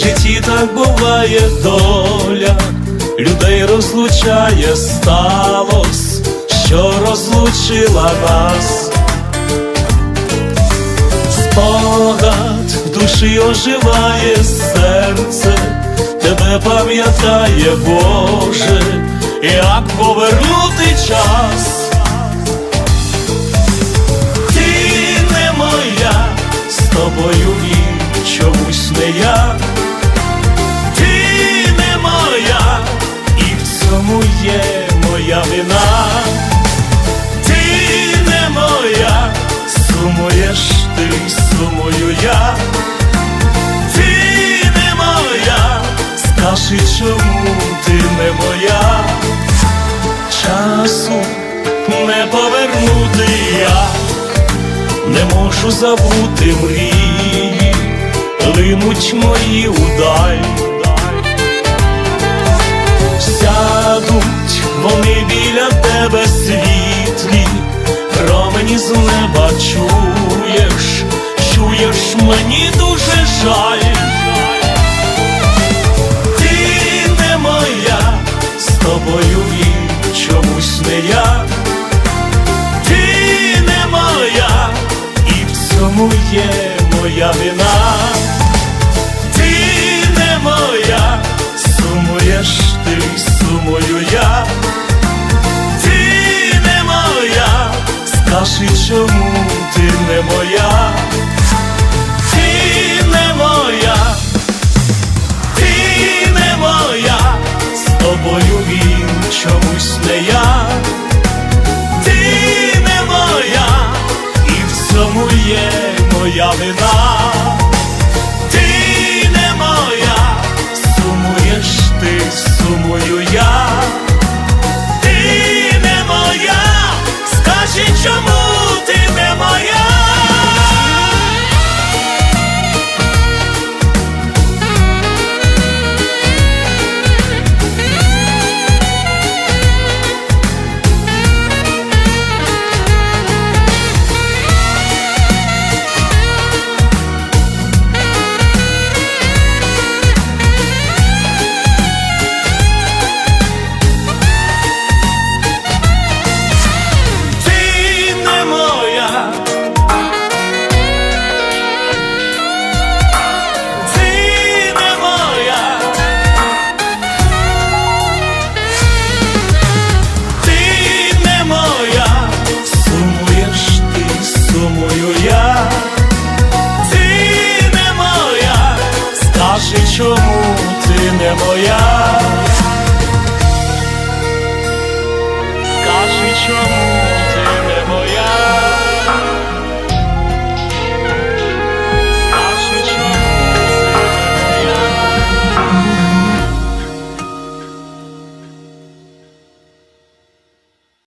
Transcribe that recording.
І так буває доля, людей розлучає сталось, що розлучила нас. Спогад в душі оживає серце, тебе пам'ятає, Боже, як повернути час. Ти не моя, з тобою не можу забути мрії, линуть мої удаль. Сядуть вони біля тебе світлі, промені з неба чуєш, чуєш, мені дуже жаль. Ти не моя, з тобою він чомусь не я. В цьому є моя вина. Ти не моя, сумуєш ти, сумую я. Ти не моя, скажи, чому ти не моя. Ти не моя, ти з тобою в цьому є моя вина. Чому ти не моя. Скажи, чому